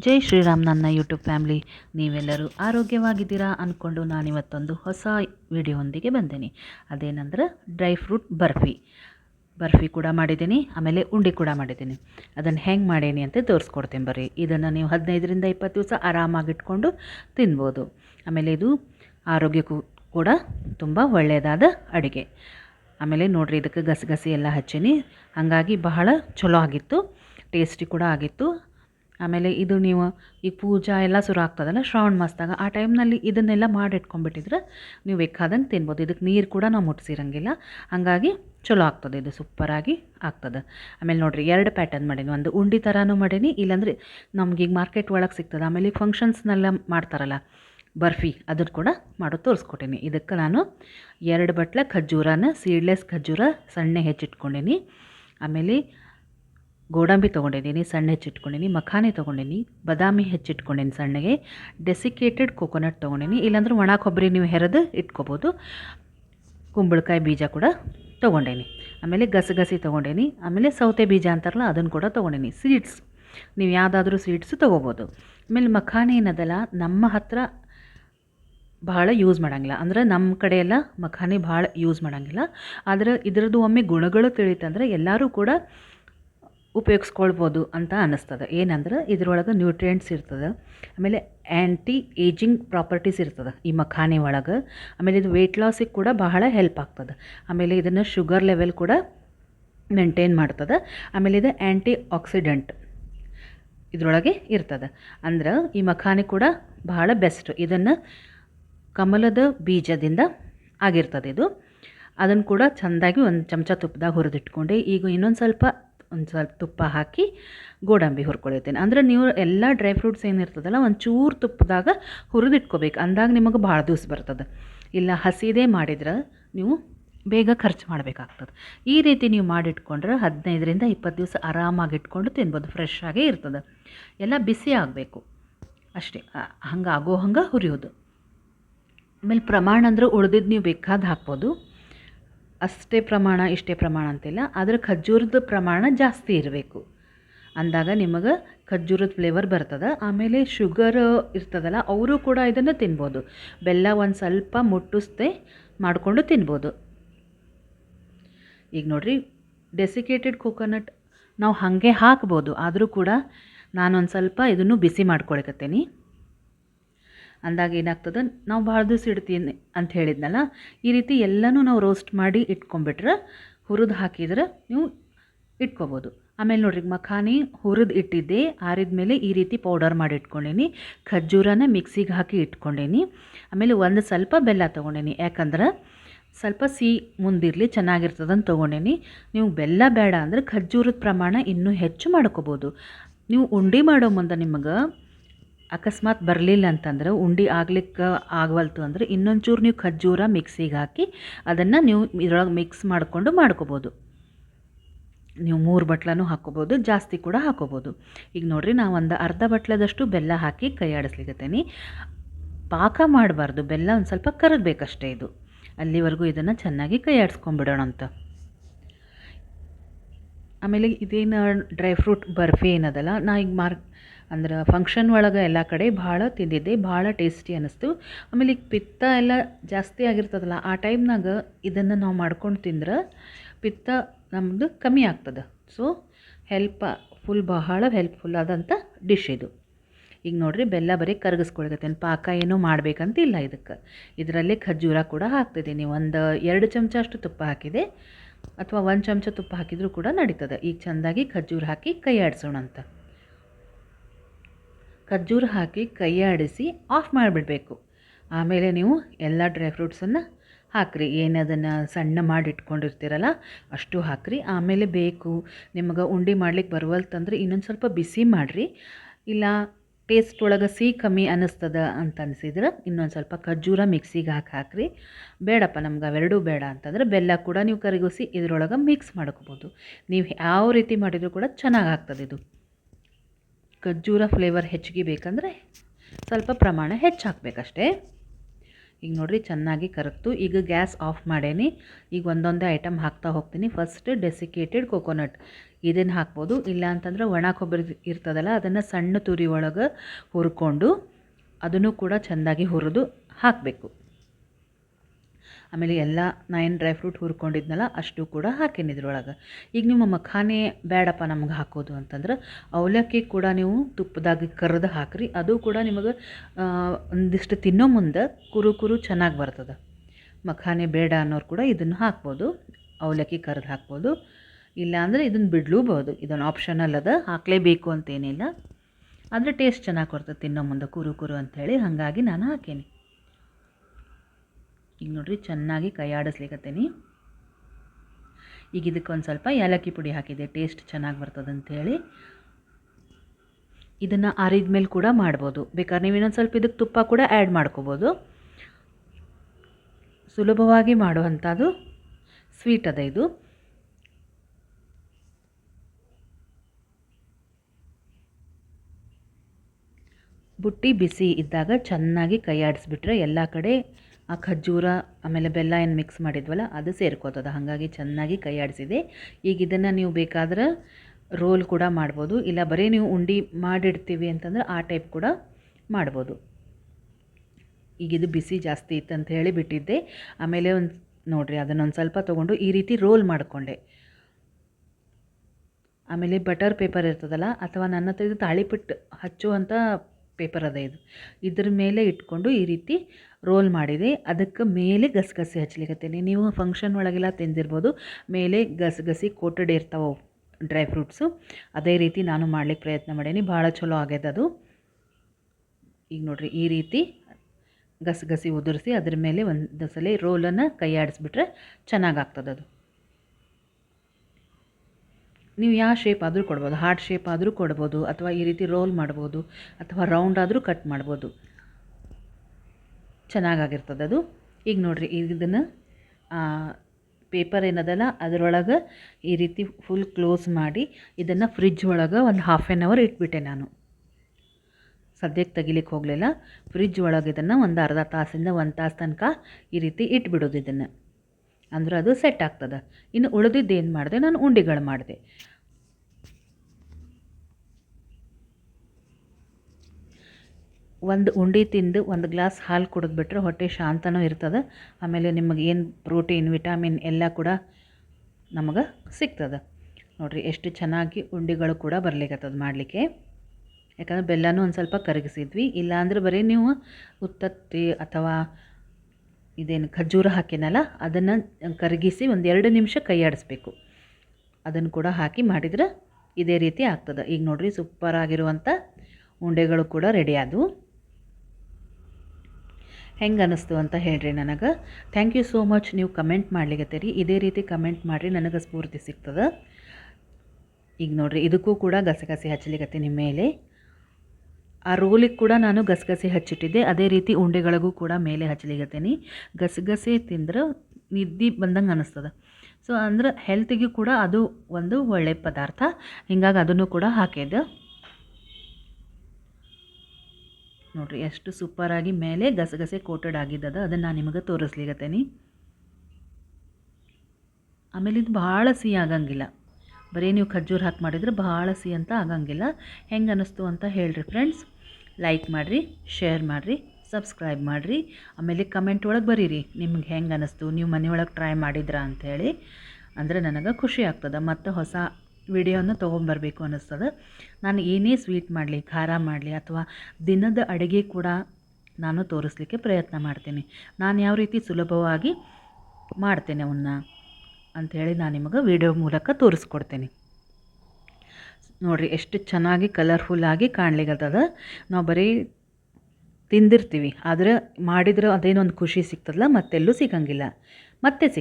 ಜೈ ಶ್ರೀರಾಮ್ ನನ್ನ YouTube family. ನೀವೆಲ್ಲರೂ ಆರೋಗ್ಯವಾಗಿದ್ದೀರಾ ಅಂದ್ಕೊಂಡು ನಾನಿವತ್ತೊಂದು ಹೊಸ ವಿಡಿಯೋವೊಂದಿಗೆ ಬಂದೇನೆ. ಅದೇನಂದ್ರೆ ಡ್ರೈ ಫ್ರೂಟ್ ಬರ್ಫಿ. ಬರ್ಫಿ ಕೂಡ ಮಾಡಿದ್ದೀನಿ, ಆಮೇಲೆ ಉಂಡೆ ಕೂಡ ಮಾಡಿದ್ದೀನಿ. ಅದನ್ನು ಹೆಂಗೆ ಮಾಡೇನಿ ಅಂತ ತೋರಿಸ್ಕೊಡ್ತೀನಿ ಬರ್ರಿ. ಇದನ್ನು ನೀವು ಹದಿನೈದರಿಂದ ಇಪ್ಪತ್ತು ದಿವಸ ಆರಾಮಾಗಿ ಇಟ್ಕೊಂಡು ತಿನ್ಬೋದು. ಆಮೇಲೆ ಇದು ಆರೋಗ್ಯಕ್ಕೂ ಕೂಡ ತುಂಬ ಒಳ್ಳೆಯದಾದ ಅಡುಗೆ. ಆಮೇಲೆ ನೋಡಿರಿ ಇದಕ್ಕೆ ಗಸಗಸೆ ಎಲ್ಲ ಹಚ್ಚೀನಿ. ಹಾಗಾಗಿ ಬಹಳ ಚಲೋ ಆಗಿತ್ತು, ಟೇಸ್ಟಿ ಕೂಡ ಆಗಿತ್ತು. ಆಮೇಲೆ ಇದು ನೀವು ಈ ಪೂಜಾ ಎಲ್ಲ ಶುರು ಆಗ್ತದಲ್ಲ ಶ್ರಾವಣ ಮಾಸದಾಗ, ಆ ಟೈಮ್ನಲ್ಲಿ ಇದನ್ನೆಲ್ಲ ಮಾಡಿ ಇಟ್ಕೊಂಡ್ಬಿಟ್ಟಿದ್ರೆ ನೀವು ಬೇಕಾದಂಗೆ ತಿನ್ಬೋದು. ಇದಕ್ಕೆ ನೀರು ಕೂಡ ನಾವು ಮುಟ್ಸಿರಂಗಿಲ್ಲ. ಹಾಗಾಗಿ ಚಲೋ ಆಗ್ತದೆ, ಇದು ಸೂಪರಾಗಿ ಆಗ್ತದೆ. ಆಮೇಲೆ ನೋಡಿರಿ, ಎರಡು ಪ್ಯಾಟರ್ನ್ ಮಾಡೀನಿ. ಒಂದು ಉಂಡಿ ಥರನೂ ಮಾಡೀನಿ, ಇಲ್ಲಾಂದ್ರೆ ನಮ್ಗೆ ಈಗ ಮಾರ್ಕೆಟ್ ಒಳಗೆ ಸಿಗ್ತದೆ. ಆಮೇಲೆ ಈ ಫಂಕ್ಷನ್ಸ್ನೆಲ್ಲ ಮಾಡ್ತಾರಲ್ಲ, ಬರ್ಫಿ ಅದನ್ನು ಕೂಡ ಮಾಡೋ ತೋರಿಸ್ಕೊಟ್ಟೀನಿ. ಇದಕ್ಕೆ ನಾನು ಎರಡು ಬಟ್ಲೆ ಖರ್ಜೂರನ ಸೀಡ್ಲೆಸ್ ಖರ್ಜೂರ ಸಣ್ಣ ಹೆಚ್ಚಿಟ್ಕೊಂಡೀನಿ. ಆಮೇಲೆ ಗೋಡಂಬಿ ತೊಗೊಂಡಿದ್ದೀನಿ, ಸಣ್ಣ ಹೆಚ್ಚಿಟ್ಕೊಂಡಿನಿ, ಮಖಾನೆ ತೊಗೊಂಡಿನಿ, ಬಾದಾಮಿ ಹೆಚ್ಚಿಟ್ಕೊಂಡಿನಿ ಸಣ್ಣಗೆ ಡೆಸಿಕೇಟೆಡ್ ಕೊಕೊನಟ್ ತೊಗೊಂಡಿನಿ. ಇಲ್ಲಾಂದ್ರೆ ಒಣ ಕೊಬ್ಬರಿ ನೀವು ಹೆರೆದು ಇಟ್ಕೋಬೋದು. ಕುಂಬಳಕಾಯಿ ಬೀಜ ಕೂಡ ತೊಗೊಂಡೇನಿ. ಆಮೇಲೆ ಗಸಗಸಿ ತೊಗೊಂಡೇನಿ. ಆಮೇಲೆ ಸೌತೆ ಬೀಜ ಅಂತಾರಲ್ಲ ಅದನ್ನು ಕೂಡ ತೊಗೊಂಡೇನಿ. ಸೀಡ್ಸ್ ನೀವು ಯಾವುದಾದ್ರೂ ಸೀಡ್ಸು ತೊಗೋಬೋದು. ಆಮೇಲೆ ಮಖಾನೆ ಏನದಲ್ಲ, ನಮ್ಮ ಹತ್ರ ಭಾಳ ಯೂಸ್ ಮಾಡೋಂಗಿಲ್ಲ. ಅಂದ್ರೆ ನಮ್ಮ ಕಡೆ ಎಲ್ಲ ಮಖಾನೆ ಭಾಳ ಯೂಸ್ ಮಾಡೋಂಗಿಲ್ಲ. ಆದರೆ ಇದರದ್ದು ಒಮ್ಮೆ ಗುಣಗಳು ತಿಳಿತಂದರೆ ಎಲ್ಲರೂ ಕೂಡ ಉಪಯೋಗಿಸ್ಕೊಳ್ಬೋದು ಅಂತ ಅನ್ನಿಸ್ತದೆ. ಏನಂದ್ರೆ ಇದ್ರೊಳಗೆ ನ್ಯೂಟ್ರಿಯೆಂಟ್ಸ್ ಇರ್ತದೆ, ಆಮೇಲೆ ಆ್ಯಂಟಿ ಏಜಿಂಗ್ ಪ್ರಾಪರ್ಟೀಸ್ ಇರ್ತದೆ ಈ ಮಖಾನೆ ಒಳಗೆ. ಆಮೇಲೆ ಇದು ವೆಯ್ಟ್ ಲಾಸಿಗೆ ಕೂಡ ಬಹಳ ಹೆಲ್ಪ್ ಆಗ್ತದೆ. ಆಮೇಲೆ ಇದನ್ನು ಶುಗರ್ ಲೆವೆಲ್ ಕೂಡ ಮೇಂಟೈನ್ ಮಾಡ್ತದೆ. ಆಮೇಲೆ ಇದು ಆ್ಯಂಟಿ ಆಕ್ಸಿಡೆಂಟ್ ಇದರೊಳಗೆ ಇರ್ತದೆ. ಅಂದ್ರೆ ಈ ಮಖಾನೆ ಕೂಡ ಬಹಳ ಬೆಸ್ಟ್ ಇದನ್ನು ಕಮಲದ ಬೀಜದಿಂದ ಆಗಿರ್ತದೆ ಇದು. ಅದನ್ನು ಕೂಡ ಚೆಂದಾಗಿ ಒಂದು ಚಮಚ ತುಪ್ಪದಾಗ ಹುರಿದಿಟ್ಕೊಂಡು. ಈಗ ಇನ್ನೊಂದು ಸ್ವಲ್ಪ ಒಂದು ಸ್ವಲ್ಪ ತುಪ್ಪ ಹಾಕಿ ಗೋಡಂಬಿ ಹುರ್ಕೊಳಿತೀನಿ ಅಂದ್ರೆ ನೀವು ಎಲ್ಲ ಡ್ರೈ ಫ್ರೂಟ್ಸ್ ಏನಿರ್ತದಲ್ಲ, ಒಂದು ಚೂರು ತುಪ್ಪದಾಗ ಹುರಿದಿಟ್ಕೋಬೇಕು. ಅಂದಾಗ ನಿಮಗೆ ಭಾಳ ದಿವ್ಸ ಬರ್ತದೆ. ಇಲ್ಲ, ಹಸಿದೇ ಮಾಡಿದ್ರೆ ನೀವು ಬೇಗ ಖರ್ಚು ಮಾಡಬೇಕಾಗ್ತದೆ. ಈ ರೀತಿ ನೀವು ಮಾಡಿಟ್ಕೊಂಡ್ರೆ ಹದಿನೈದರಿಂದ ಇಪ್ಪತ್ತು ದಿವಸ ಆರಾಮಾಗಿ ಇಟ್ಕೊಂಡು ತಿನ್ಬೋದು ಫ್ರೆಶ್ ಆಗೇ ಇರ್ತದೆ. ಎಲ್ಲ ಬಿಸಿ ಆಗಬೇಕು. ಅಷ್ಟೇ ಹಂಗೆ ಆಗೋ ಹಂಗೆ ಹುರಿಯೋದು. ಆಮೇಲೆ ಪ್ರಮಾಣ ಅಂದ್ರೆ ಉಳ್ದಿದ್ದು ನೀವು ಬೇಕಾದ ಹಾಕ್ಬೋದು. ಅಷ್ಟೇ ಪ್ರಮಾಣ, ಇಷ್ಟೇ ಪ್ರಮಾಣ ಅಂತಿಲ್ಲ. ಆದರೆ ಖರ್ಜೂರದ ಪ್ರಮಾಣ ಜಾಸ್ತಿ ಇರಬೇಕು. ಅಂದಾಗ ನಿಮಗೆ ಖರ್ಜೂರದ ಫ್ಲೇವರ್ ಬರ್ತದೆ. ಆಮೇಲೆ ಶುಗರ್ ಇರ್ತದಲ್ಲ, ಅವರು ಕೂಡ ಇದನ್ನು ತಿನ್ಬೋದು. ಬೆಲ್ಲ ಒಂದು ಸ್ವಲ್ಪ ಮುಟ್ಟಿಸ್ದೆ ಮಾಡಿಕೊಂಡು ತಿನ್ಬೋದು. ಈಗ ನೋಡಿರಿ ಡೆಸಿಕೇಟೆಡ್ ಕೋಕೋನಟ್ ನಾವು ಹಾಗೆ ಹಾಕ್ಬೋದು. ಆದರೂ ಕೂಡ ನಾನೊಂದು ಸ್ವಲ್ಪ ಇದನ್ನು ಬಿಸಿ ಮಾಡ್ಕೊಳಕತ್ತೀನಿ. ಅಂದಾಗ ಏನಾಗ್ತದೆ? ನಾವು ಭಾಳ ದಿವಸ ಇಡ್ತೀನಿ ಅಂತ ಹೇಳಿದ್ನಲ್ಲ, ಈ ರೀತಿ ಎಲ್ಲನೂ ನಾವು ರೋಸ್ಟ್ ಮಾಡಿ ಇಟ್ಕೊಂಡ್ಬಿಟ್ರೆ ಹುರಿದು ಹಾಕಿದ್ರೆ ನೀವು ಇಟ್ಕೋಬೋದು. ಆಮೇಲೆ ನೋಡ್ರಿ, ಮಖಾನಿ ಹುರಿದು ಇಟ್ಟಿದ್ದೆ, ಆರಿದ ಮೇಲೆ ಈ ರೀತಿ ಪೌಡರ್ ಮಾಡಿ ಇಟ್ಕೊಂಡೀನಿ, ಖರ್ಜೂರನ ಮಿಕ್ಸಿಗೆ ಹಾಕಿ ಇಟ್ಕೊಂಡೀನಿ. ಆಮೇಲೆ ಒಂದು ಸ್ವಲ್ಪ ಬೆಲ್ಲ ತೊಗೊಂಡೀನಿ, ಯಾಕಂದ್ರೆ ಸ್ವಲ್ಪ ಸಿಹಿ ಮುಂದಿರಲಿ ಚೆನ್ನಾಗಿರ್ತದಂತ ತೊಗೊಂಡೇನಿ. ನೀವು ಬೆಲ್ಲ ಬೇಡ ಅಂದರೆ ಖರ್ಜೂರದ ಪ್ರಮಾಣ ಇನ್ನೂ ಹೆಚ್ಚು ಮಾಡ್ಕೋಬೋದು. ನೀವು ಉಂಡೆ ಮಾಡೋ ಮುಂದೆ ನಿಮಗೆ ಅಕಸ್ಮಾತ್ ಬರಲಿಲ್ಲ ಅಂತಂದ್ರೆ ಉಂಡೆ ಆಗ್ಲಿಕ್ಕೆ ಆಗವಲ್ತು ಅಂದರೆ ಇನ್ನೊಂಚೂರು ನೀವು ಖಜ್ಜೂರ ಮಿಕ್ಸಿಗೆ ಹಾಕಿ ಅದನ್ನು ನೀವು ಇದ್ರೊಳಗೆ ಮಿಕ್ಸ್ ಮಾಡಿಕೊಂಡು ಮಾಡ್ಕೋಬೋದು. ನೀವು ಮೂರು ಬಟ್ಲನೂ ಹಾಕ್ಕೋಬೋದು, ಜಾಸ್ತಿ ಕೂಡ ಹಾಕ್ಕೋಬೋದು. ಈಗ ನೋಡಿರಿ ನಾವು ಒಂದು ಅರ್ಧ ಬಟ್ಲದಷ್ಟು ಬೆಲ್ಲ ಹಾಕಿ ಕೈ ಆಡಿಸ್ಲಿಕತ್ತೇನೆ. ಪಾಕ ಮಾಡಬಾರ್ದು, ಬೆಲ್ಲ ಒಂದು ಸ್ವಲ್ಪ ಕರಗಬೇಕಷ್ಟೇ ಇದು. ಅಲ್ಲಿವರೆಗೂ ಇದನ್ನು ಚೆನ್ನಾಗಿ ಕೈ ಆಡಿಸ್ಕೊಂಬಿಡೋಣ ಅಂತ ಆಮೇಲೆ ಇದೇನು ಡ್ರೈ ಫ್ರೂಟ್ ಬರ್ಫಿ ಏನದಲ್ಲ, ನಾ ಈಗ ಮಾರ್ ಅಂದ್ರೆ ಫಂಕ್ಷನ್ ಒಳಗೆ ಎಲ್ಲ ಕಡೆ ಭಾಳ ತಿಂದಿದ್ದೆ, ಭಾಳ ಟೇಸ್ಟಿ ಅನ್ನಿಸ್ತು ಆಮೇಲೆ ಈಗ ಪಿತ್ತ ಎಲ್ಲ ಜಾಸ್ತಿ ಆಗಿರ್ತದಲ್ಲ, ಆ ಟೈಮ್ನಾಗ ಇದನ್ನು ನಾವು ಮಾಡ್ಕೊಂಡು ತಿಂದ್ರೆ ಪಿತ್ತ ನಮ್ಮದು ಕಮ್ಮಿ ಆಗ್ತದೆ. ಸೊ ಹೆಲ್ಪ್ ಫುಲ್ ಬಹಳ ಹೆಲ್ಪ್ಫುಲ್ ಆದಂಥ ಡಿಶ್ ಇದು. ಈಗ ನೋಡಿರಿ, ಬೆಲ್ಲ ಬರೀ ಕರಗಿಸ್ಕೊಳ್ಕತ್ತೇನೆ ಪಾಕ ಏನೂ ಮಾಡಬೇಕಂತ ಇಲ್ಲ ಇದಕ್ಕೆ. ಇದರಲ್ಲಿ ಖರ್ಜೂರ ಕೂಡ ಹಾಕ್ತಿದ್ದೀನಿ ಒಂದು ಎರಡು ಚಮಚ ಅಷ್ಟು ತುಪ್ಪ ಹಾಕಿದೆ, ಅಥವಾ ಒಂದು ಚಮಚ ತುಪ್ಪ ಹಾಕಿದರೂ ಕೂಡ ನಡೀತದೆ. ಈಗ ಚೆಂದಾಗಿ ಖರ್ಜೂರ ಹಾಕಿ ಕೈ ಆಡಿಸೋಣ ಅಂತ ಖರ್ಜೂರ ಹಾಕಿ ಕೈಯಾಡಿಸಿ ಆಫ್ ಮಾಡಿಬಿಡಬೇಕು. ಆಮೇಲೆ ನೀವು ಎಲ್ಲ ಡ್ರೈ ಫ್ರೂಟ್ಸನ್ನು ಹಾಕ್ರಿ. ಏನು ಅದನ್ನು ಸಣ್ಣ ಮಾಡಿ ಇಟ್ಕೊಂಡಿರ್ತೀರಲ್ಲ ಅಷ್ಟು ಹಾಕ್ರಿ. ಆಮೇಲೆ ಬೇಕು. ನಿಮಗೆ ಉಂಡೆ ಮಾಡ್ಲಿಕ್ಕೆ ಬರುವಲ್ತಂದ್ರೆ ಇನ್ನೊಂದು ಸ್ವಲ್ಪ ಬಿಸಿ ಮಾಡಿರಿ. ಇಲ್ಲ ಟೇಸ್ಟ್ ಒಳಗೆ ಸಿಹಿ ಕಮ್ಮಿ ಅನ್ನಿಸ್ತದ ಅಂತ ಅನಿಸಿದ್ರೆ ಇನ್ನೊಂದು ಸ್ವಲ್ಪ ಖರ್ಜೂರ ಮಿಕ್ಸಿಗೆ ಹಾಕಿ ಹಾಕ್ರಿ. ಬೇಡಪ್ಪ, ನಮ್ಗೆ ಅವೆರಡೂ ಬೇಡ ಅಂತಂದ್ರೆ ಬೆಲ್ಲ ಕೂಡ ನೀವು ಕರಗಿಸಿ ಇದರೊಳಗೆ ಮಿಕ್ಸ್ ಮಾಡ್ಕೋಬೋದು. ನೀವು ಯಾವ ರೀತಿ ಮಾಡಿದರೂ ಕೂಡ ಚೆನ್ನಾಗಿ ಆಗ್ತದೆ ಇದು. ಖರ್ಜೂರ ಫ್ಲೇವರ್ ಹೆಚ್ಚಿಗೆ ಬೇಕಂದರೆ ಸ್ವಲ್ಪ ಪ್ರಮಾಣ ಹೆಚ್ಚು ಹಾಕಬೇಕಷ್ಟೇ ಈಗ ನೋಡಿರಿ, ಚೆನ್ನಾಗಿ ಕರಗ್ತು. ಈಗ ಗ್ಯಾಸ್ ಆಫ್ ಮಾಡೇನಿ. ಈಗ ಒಂದೊಂದೇ ಐಟಮ್ ಹಾಕ್ತಾ ಹೋಗ್ತೀನಿ. ಫಸ್ಟ್ ಡೆಸಿಕೇಟೆಡ್ ಕೊಕೊನಟ್ ಇದನ್ನು ಹಾಕ್ಬೋದು. ಇಲ್ಲ ಅಂತಂದ್ರೆ ಒಣ ಕೊಬ್ಬರಿ ಇರ್ತದಲ್ಲ, ಅದನ್ನು ಸಣ್ಣ ತುರಿ ಒಳಗೆ ಹುರ್ಕೊಂಡು ಅದನ್ನು ಕೂಡ ಚೆಂದಾಗಿ ಹುರಿದು ಹಾಕಬೇಕು. ಆಮೇಲೆ ಎಲ್ಲ ನೈನ್ ಡ್ರೈ ಫ್ರೂಟ್ ಹುರ್ಕೊಂಡಿದ್ನಲ್ಲ, ಅಷ್ಟು ಕೂಡ ಹಾಕೀನಿ ಇದ್ರೊಳಗೆ. ಈಗ ನಿಮ್ಮ ಮಖಾನೆ ಬೇಡಪ್ಪ ನಮ್ಗೆ ಹಾಕೋದು ಅಂತಂದ್ರೆ, ಅವಲಕ್ಕಿ ಕೂಡ ನೀವು ತುಪ್ಪದಾಗಿ ಕರೆದು ಹಾಕ್ರಿ, ಅದು ಕೂಡ ನಿಮಗೆ ಒಂದಿಷ್ಟು ತಿನ್ನೋ ಮುಂದೆ ಕುರು ಕುರು ಚೆನ್ನಾಗಿ ಬರ್ತದೆ. ಮಖಾನೆ ಬೇಡ ಅನ್ನೋರು ಕೂಡ ಇದನ್ನು ಹಾಕ್ಬೋದು, ಅವಲಕ್ಕಿ ಕರೆದು ಹಾಕ್ಬೋದು ಇಲ್ಲಾಂದರೆ ಇದನ್ನು ಬಿಡ್ಲೂಬೋದು ಇದೊಂದು ಆಪ್ಷನಲ್ ಅದ ಹಾಕಲೇಬೇಕು ಅಂತೇನಿಲ್ಲ ಆದರೆ ಟೇಸ್ಟ್ ಚೆನ್ನಾಗಿ ಕೊಡ್ತದೆ ತಿನ್ನೋ ಮುಂದೆ ಕುರು ಕುರು ಅಂಥೇಳಿ ಹಾಗಾಗಿ ನಾನು ಹಾಕೇನಿ. ಈಗ ನೋಡ್ರಿ, ಚೆನ್ನಾಗಿ ಕೈ ಆಡಿಸ್ಲಿಕ್ಕತ್ತೀನಿ ಈಗ ಇದಕ್ಕೆ ಒಂದು ಸ್ವಲ್ಪ ಏಲಕ್ಕಿ ಪುಡಿ ಹಾಕಿದೆ ಟೇಸ್ಟ್ ಚೆನ್ನಾಗಿ ಬರ್ತದೆ ಅಂಥೇಳಿ ಇದನ್ನು ಆರಿದ ಮೇಲೆ ಕೂಡ ಮಾಡ್ಬೋದು. ಬೇಕಾದ್ರೆ ನೀವು ಇನ್ನೊಂದು ಸ್ವಲ್ಪ ಇದಕ್ಕೆ ತುಪ್ಪ ಕೂಡ ಆ್ಯಡ್ ಮಾಡ್ಕೋಬೋದು. ಸುಲಭವಾಗಿ ಮಾಡುವಂಥದ್ದು ಸ್ವೀಟ್ ಅದ ಇದು. ಬುಟ್ಟಿ ಬಿಸಿ ಇದ್ದಾಗ ಚೆನ್ನಾಗಿ ಕೈಯಾಡಿಸ್ಬಿಟ್ರೆ ಎಲ್ಲ ಕಡೆ ಆ ಖರ್ಜೂರ, ಆಮೇಲೆ ಬೆಲ್ಲ ಏನು ಮಿಕ್ಸ್ ಮಾಡಿದ್ವಲ್ಲ, ಅದು ಸೇರ್ಕೋತದ. ಹಾಗಾಗಿ ಚೆನ್ನಾಗಿ ಕೈ ಆಡಿಸಿದೆ ಈಗ ಇದನ್ನು ನೀವು ಬೇಕಾದ್ರೆ ರೋಲ್ ಕೂಡ ಮಾಡ್ಬೋದು. ಇಲ್ಲ ಬರೀ ನೀವು ಉಂಡೆ ಮಾಡಿಡ್ತೀವಿ ಅಂತಂದ್ರೆ ಆ ಟೈಪ್ ಕೂಡ ಮಾಡ್ಬೋದು. ಈಗ ಇದು ಬಿಸಿ ಜಾಸ್ತಿ ಇತ್ತು ಅಂತ ಹೇಳಿ ಬಿಟ್ಟಿದ್ದೆ. ಆಮೇಲೆ ಒಂದು, ನೋಡಿರಿ ಅದನ್ನೊಂದು ಸ್ವಲ್ಪ ತೊಗೊಂಡು ಈ ರೀತಿ ರೋಲ್ ಮಾಡಿಕೊಂಡೆ. ಆಮೇಲೆ ಬಟರ್ ಪೇಪರ್ ಇರ್ತದಲ್ಲ, ಅಥವಾ ನನ್ನ ಹತ್ರ ಇದು ತಾಳಿಪಿಟ್ಟು ಹಚ್ಚುವಂಥ ಪೇಪರ್ ಅದ ಇದು. ಇದ್ರ ಮೇಲೆ ಇಟ್ಕೊಂಡು ಈ ರೀತಿ ರೋಲ್ ಮಾಡಿದೆ ಅದಕ್ಕೆ ಮೇಲೆ ಗಸಗಸೆ ಹಚ್ಲಿಕತ್ತೀನಿ. ನೀವು ಫಂಕ್ಷನ್ ಒಳಗೆಲ್ಲ ತಿಂದಿರ್ಬೋದು. ಮೇಲೆ ಗಸಗಸಿ ಕೋಟೆಡ್ ಇರ್ತಾವೆ ಡ್ರೈ ಫ್ರೂಟ್ಸು ಅದೇ ರೀತಿ ನಾನು ಮಾಡ್ಲಿಕ್ಕೆ ಪ್ರಯತ್ನ ಮಾಡೀನಿ. ಭಾಳ ಚಲೋ ಆಗ್ಯದ ಅದು. ಈಗ ನೋಡಿರಿ, ಈ ರೀತಿ ಗಸಗಸಿ ಉದುರಿಸಿ ಅದ್ರ ಮೇಲೆ ಒಂದು ಸಲ ರೋಲನ್ನು ಕೈ ಆಡಿಸ್ಬಿಟ್ರೆ ಚೆನ್ನಾಗಿ ಆಗ್ತದೆ ಅದು. ನೀವು ಯಾವ ಶೇಪ್ ಆದರೂ ಕೊಡ್ಬೋದು. ಹಾರ್ಟ್ ಶೇಪ್ ಆದರೂ ಕೊಡ್ಬೋದು. ಅಥವಾ ಈ ರೀತಿ ರೋಲ್ ಮಾಡ್ಬೋದು. ಅಥವಾ ರೌಂಡ್ ಆದರೂ ಕಟ್ ಮಾಡ್ಬೋದು. ಚೆನ್ನಾಗಾಗಿರ್ತದೆ ಅದು. ಈಗ ನೋಡಿರಿ, ಇದನ್ನು ಪೇಪರ್ ಏನದಲ್ಲ, ಅದರೊಳಗೆ ಈ ರೀತಿ ಫುಲ್ ಕ್ಲೋಸ್ ಮಾಡಿ, ಇದನ್ನು ಫ್ರಿಜ್ ಒಳಗೆ ಒಂದು ಹಾಫ್ ಆ್ಯನ್ ಅವರ್ ಇಟ್ಬಿಟ್ಟೆ ನಾನು. ಸದ್ಯಕ್ಕೆ ತೆಗಿಲಿಕ್ಕೆ ಹೋಗಲಿಲ್ಲ. ಫ್ರಿಜ್ ಒಳಗೆ ಇದನ್ನು ಒಂದು ಅರ್ಧ ತಾಸಿಂದ ಒಂದು ತಾಸು ತನಕ ಈ ರೀತಿ ಇಟ್ಬಿಡೋದು ಇದನ್ನು. ಅಂದ್ರೆ ಅದು ಸೆಟ್ ಆಗ್ತದೆ. ಇನ್ನು ಉಳಿದಿದ್ದು ಏನು ಮಾಡಿದೆ? ನಾನು ಉಂಡೆಗಳು ಮಾಡಿದೆ. ಒಂದು ಉಂಡೆ ತಿಂದು ಒಂದು ಗ್ಲಾಸ್ ಹಾಲು ಕುಡಿದ್ಬಿಟ್ರೆ ಹೊಟ್ಟೆ ಶಾಂತನೂ ಇರ್ತದೆ. ಆಮೇಲೆ ನಿಮಗೆ ಏನು ಪ್ರೋಟೀನ್, ವಿಟಾಮಿನ್ ಎಲ್ಲ ಕೂಡ ನಮಗೆ ಸಿಗ್ತದೆ. ನೋಡಿರಿ, ಎಷ್ಟು ಚೆನ್ನಾಗಿ ಉಂಡೆಗಳು ಕೂಡ ಬರ್ಲಿಕ್ಕತ್ತದ ಮಾಡಲಿಕ್ಕೆ. ಯಾಕಂದ್ರೆ ಬೆಲ್ಲನೂ ಒಂದು ಸ್ವಲ್ಪ ಕರಗಿಸಿದ್ವಿ. ಇಲ್ಲಾಂದ್ರೆ ಬರೀ ನೀವು ಉತ್ತತ್ತಿ ಅಥವಾ ಇದೇನು ಖರ್ಜೂರ ಹಾಕಿನಲ್ಲ ಅದನ್ನು ಕರಗಿಸಿ ಒಂದು ಎರಡು ನಿಮಿಷ ಕೈಯಾಡಿಸ್ಬೇಕು. ಅದನ್ನು ಕೂಡ ಹಾಕಿ ಮಾಡಿದ್ರೆ ಇದೇ ರೀತಿ ಆಗ್ತದೆ. ಈಗ ನೋಡಿರಿ ಸೂಪರ್ ಆಗಿರುವಂಥ ಉಂಡೆಗಳು ಕೂಡ ರೆಡಿ ಆದವು. ಹೆಂಗೆ ಅನ್ನಿಸ್ತು ಅಂತ ಹೇಳ್ರಿ ನನಗೆ. ಥ್ಯಾಂಕ್ ಯು ಸೋ ಮಚ್ ನೀವು ಕಮೆಂಟ್ ಮಾಡ್ಲಿಕ್ಕತ್ತೀರಿ ಇದೇ ರೀತಿ ಕಮೆಂಟ್ ಮಾಡಿರಿ, ನನಗೆ ಸ್ಫೂರ್ತಿ ಸಿಗ್ತದೆ. ಈಗ ನೋಡಿರಿ, ಇದಕ್ಕೂ ಕೂಡ ಗಸಗಸೆ ನಿಮ್ಮ ಮೇಲೆ. ಆ ರೋಲಿಗೆ ಕೂಡ ನಾನು ಗಸಗಸೆ ಹಚ್ಚಿಟ್ಟಿದ್ದೆ. ಅದೇ ರೀತಿ ಉಂಡೆಗಳಿಗೂ ಕೂಡ ಮೇಲೆ ಹಚ್ಚಲಿಗತ್ತೇನೆ ಗಸಗಸೆ ತಿಂದ್ರೆ ನಿದ್ದೆ ಬಂದಂಗೆ ಅನ್ನಿಸ್ತದೆ ಸೊ ಅಂದ್ರೆ ಹೆಲ್ತಿಗೂ ಕೂಡ ಅದು ಒಂದು ಒಳ್ಳೆಯ ಪದಾರ್ಥ. ಹಿಂಗಾಗಿ ಅದನ್ನು ಕೂಡ ಹಾಕಿದ್ದೆ. ನೋಡಿರಿ, ಎಷ್ಟು ಸೂಪರಾಗಿ ಮೇಲೆ ಗಸಗಸೆ ಕೋಟೆಡ್ ಆಗಿದ್ದದ. ಅದನ್ನು ನಾನು ನಿಮಗೆ ತೋರಿಸ್ಲಿಗತ್ತೇನೆ ಆಮೇಲೆ ಇದು ಭಾಳ ಸಿಹಿ ಆಗಂಗಿಲ್ಲ. ಬರೀ ನೀವು ಖರ್ಜೂರು ಹಾಕಿ ಮಾಡಿದರೆ ಭಾಳ ಸಿಹಿ ಅಂತ ಆಗಂಗಿಲ್ಲ. ಹೆಂಗೆ ಅನ್ನಿಸ್ತು ಅಂತ ಹೇಳ್ರಿ ಫ್ರೆಂಡ್ಸ್ ಲೈಕ್ ಮಾಡಿರಿ ಶೇರ್ ಮಾಡಿರಿ ಸಬ್ಸ್ಕ್ರೈಬ್ ಮಾಡಿರಿ. ಆಮೇಲೆ ಕಮೆಂಟ್ ಒಳಗೆ ಬರೀರಿ, ನಿಮ್ಗೆ ಹೆಂಗೆ ಅನ್ನಿಸ್ತು ನೀವು ಮನೆಯೊಳಗೆ ಟ್ರೈ ಮಾಡಿದ್ರಾ ಅಂಥೇಳಿ ಅಂದರೆ ನನಗೆ ಖುಷಿ ಆಗ್ತದೆ, ಮತ್ತು ಹೊಸ ವಿಡಿಯೋನ ತೊಗೊಂಬರ್ಬೇಕು ಅನ್ನಿಸ್ತದೆ ನಾನು ಏನೇ ಸ್ವೀಟ್ ಮಾಡಲಿ, ಖಾರ ಮಾಡಲಿ, ಅಥವಾ ದಿನದ ಅಡುಗೆ ಕೂಡ ನಾನು ತೋರಿಸ್ಲಿಕ್ಕೆ ಪ್ರಯತ್ನ ಮಾಡ್ತೀನಿ. ನಾನು ಯಾವ ರೀತಿ ಸುಲಭವಾಗಿ ಮಾಡ್ತೇನೆ ಅವನ್ನ ಅಂಥೇಳಿ ನಾನು ನಿಮಗೆ ವಿಡಿಯೋ ಮೂಲಕ ತೋರಿಸ್ಕೊಡ್ತೀನಿ. ನೋಡಿರಿ, ಎಷ್ಟು ಚೆನ್ನಾಗಿ ಕಲರ್ಫುಲ್ಲಾಗಿ ಕಾಣ್ಲಿಕ್ಕತ್ತದ ನಾವು ಬರೀ ತಿಂದಿರ್ತೀವಿ, ಆದರೆ ಮಾಡಿದ್ರೆ ಅದೇನೊಂದು ಖುಷಿ ಸಿಗ್ತದಲ್ಲ ಮತ್ತೆಲ್ಲೂ ಸಿಗಂಗಿಲ್ಲ. ಮತ್ತೆ ಸಿಕ್